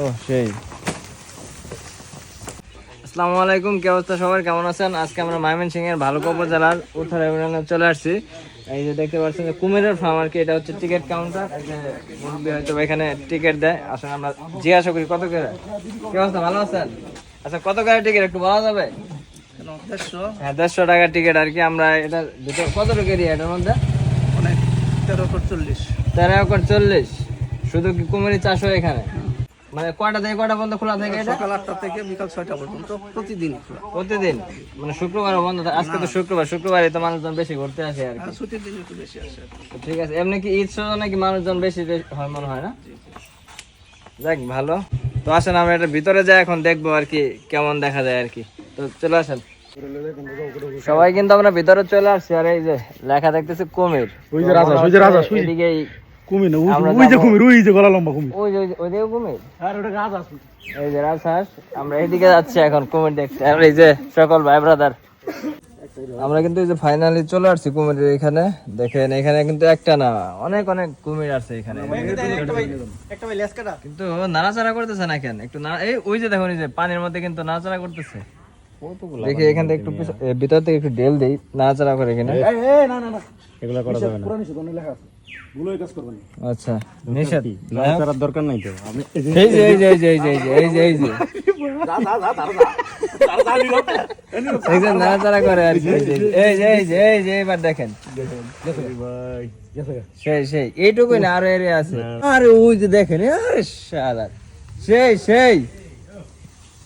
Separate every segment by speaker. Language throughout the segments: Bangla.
Speaker 1: ও সেই। আসসালামু আলাইকুম কি অবস্থা সবার? কেমন আছেন? আজকে আমরা ময়মনসিংহ এর ভালুকা জেলার উত্তর ইউনিয়নে চলে আসছি। এই যে দেখতে পাচ্ছেন যে কুমিরের ফার্ম আর কি এটা হচ্ছে টিকিট কাউন্টার মুরব্বী হয়তো এখানে টিকিট দেয়। আসলে আমরা জিজ্ঞাসা করি কত করে? কি অবস্থা ভালো আছেন? আচ্ছা কত করে টিকিট একটু বলা যাবে? হ্যাঁ দেড়শো টাকা টিকিট আর কি আমরা এটা ভিতরে কত টাকা এটার মধ্যে?
Speaker 2: তেরো চল্লিশ।
Speaker 1: তেরো চল্লিশ। শুধু কি কুমিরি চাষ হয় এখানে? মানে কয়টা থেকে কয়টা পর্যন্ত খোলা থাকে এটা?
Speaker 2: সকাল আটটা থেকে বিকাল ছয়টা পর্যন্ত প্রতিদিন খোলা।
Speaker 1: প্রতিদিন? মানে শুক্রবার বন্ধ থাকে। আজকে তো শুক্রবার শুক্রবারে তো মানুষজন বেশি ঘুরতে আসে আর কি।
Speaker 2: আর ছুটির দিন একটু বেশি আসে
Speaker 1: ঠিক আছে এমনি কি ঈদ মানুষজন বেশি হয় মনে হয় না? যাক ভালো। তো আসেন আমরা এটা ভিতরে যাই এখন দেখব আর কি কেমন দেখা যায় আর কি। তো চলে আসেন। সবাই কিন্তু আমরা ভিতরে চলে আসছি আর এই যে লেখা দেখতেছি কুমির।
Speaker 3: ওই কুমির না
Speaker 1: আমরা
Speaker 3: ওই যে কুমির ওই যে গলা লম্বা কুমির।
Speaker 1: ওই যে ওই দিকে কুমির?
Speaker 3: আর ওটা গাছ আছে।
Speaker 1: এই যে রাজহাঁস আমরা এইদিকে যাচ্ছি এখন কুমির দেখতে। আর এই যে সকল ভাই ব্রাদার আমরা কিন্তু এই যে ফাইনালি চলে আসছি কুমিরের এখানে। দেখেন এখানে কিন্তু একটা না অনেক অনেক কুমির আছে এখানে। কিন্তু নাড়াচাড়া করতেছে না কেন? একটু এই ওই যে দেখুন এই যে পানির মধ্যে কিন্তু নাড়াচাড়া করতেছে। দেখি এখান থেকে একটু ভিতর থেকে একটু ডেল দেই নাড়াচাড়া করে কিনা।
Speaker 3: না না না। এগুলা করা যাবে না।
Speaker 1: দেখেন এইটুকুই না আরও আছে দেখেন সেই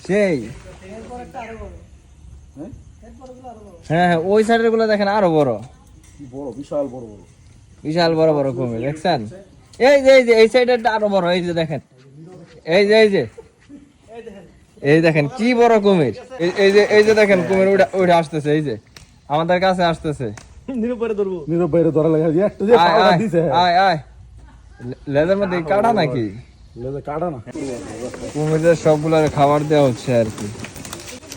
Speaker 1: সেই হ্যাঁ হ্যাঁ ওই সাইডেরগুলো দেখেন আরও বড়
Speaker 3: বড় বিশাল বড় বড়
Speaker 1: বিশাল বড় বড় কুমির দেখছেন? এই যে এই যে এই সাইডেরটা আরও বড় এই যে দেখেন। এই যে এই যে। এই দেখেন কি বড় কুমির। এই- যে এই যে দেখেন কুমির ওইটা ওইটা আসতেছে এই যে। আমাদের কাছে আসতেছে।
Speaker 3: নিরূপরে ধরবো। নীরব বাইরে ধরা লাগা দিয়ে একটা যে
Speaker 1: আয়
Speaker 3: পাউডার
Speaker 1: আয়
Speaker 3: দিছে।
Speaker 1: আয় আয়। লে- লেজের মধ্যে কাটা নাকি?
Speaker 3: লেজে কাটা না।
Speaker 1: কুমিরের সবগুলোর খাবার দেওয়া হচ্ছে আর কি।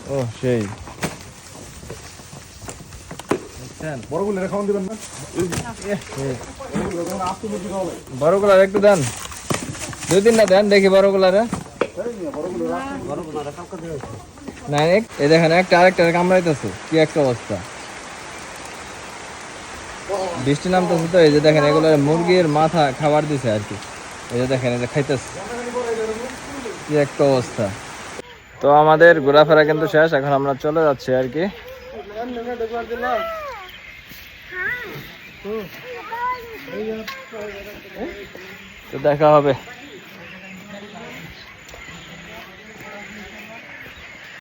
Speaker 1: ও সেই দেখছেন?
Speaker 3: বড়গুলো না?
Speaker 1: বড়গুলার একটু দেন। দুই তিনটা দেন দেখি বড়গুলারে। না দেখেন, একটা আরেকটা কামড়াইতেছে। কি একটা অবস্থা। বৃষ্টি নামতেছে তো, এই যে দেখেন, এগুলো মুরগির মাথা খাবার দিছে আর কি। এই যে দেখেন যে খাইতেছে। কি একটা অবস্থা। তো আমাদের ঘোরাফেরা কিন্তু শেষ, এখন আমরা চলে যাচ্ছি আর কি। তো দেখা হবে।